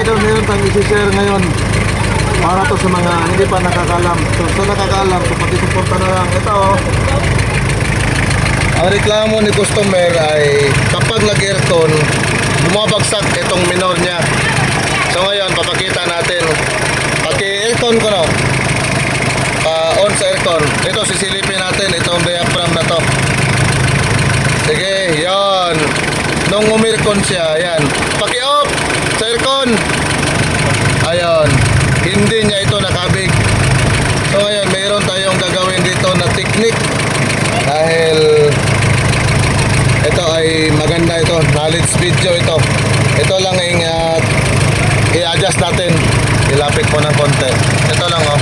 idol, meron tayong isi-share ngayon para to sa mga hindi pa nakakalam. So, sa nakakalam, so pakisuporta na lang. Ito, oh. Ang reklamo ni customer ay kapag nag-aircon, bumabagsak itong minor niya. So ngayon, papakita natin. Paki-aircon ko no. Pa-on sa aircon. Ito, sisilipin natin itong diaphragm na to. Sige, yon. Nung umircon siya, yan. Ayun. Hindi niya ito nakabig. So ngayon, mayroon tayong gagawin dito na technique. Dahil ito ay maganda ito. Knowledge video ito. Ito lang yung uh, i-adjust natin. Ilapit mo ng konti. Ito lang oh.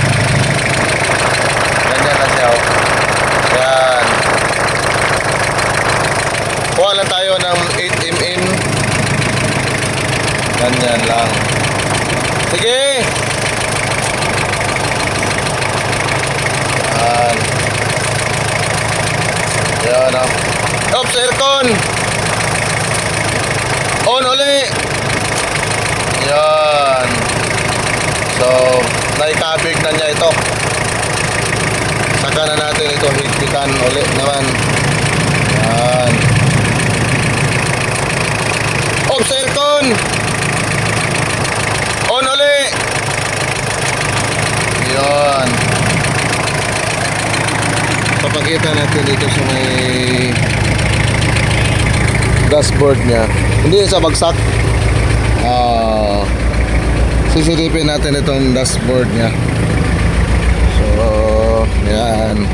Ganyan lang siya oh. Yan. Kuha lang tayo ng 8mm. Ganyan lang. Sige! Yan. Yan o. Oops, aircon! On uli! Yan. So, naikabig na niya ito. Saka na natin ito higpitan uli naman. Yan. Oops, aircon! On uli! Yan. Papakita natin dito sa may dashboard niya. Hindi sa bagsak. Ah, sisilipin natin itong dashboard niya. So, yan.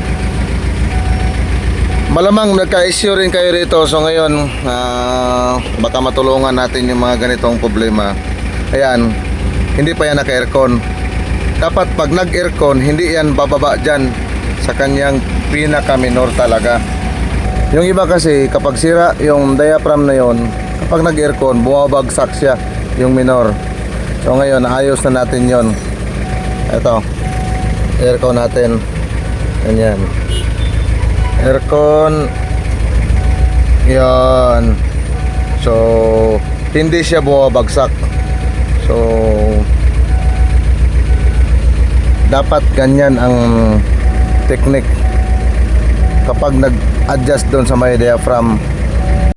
Malamang nagka-issue rin kayo rito. So ngayon, ah, baka matulungan natin yung mga ganitong problema. Ayan, hindi pa yan naka-aircon. Dapat pag nag-aircon, hindi yan bababa dyan sa kanyang pinaka-minor talaga. Yung iba kasi, kapag sira yung diaphragm na yon, kapag nag-aircon, bumabagsak siya yung minor. So ngayon, ayos na natin yon. Ito, aircon natin. Ganyan. Aircon. Yan. So, hindi siya bumabagsak. So, dapat ganyan ang technique kapag nag-adjust doon sa may diaphragm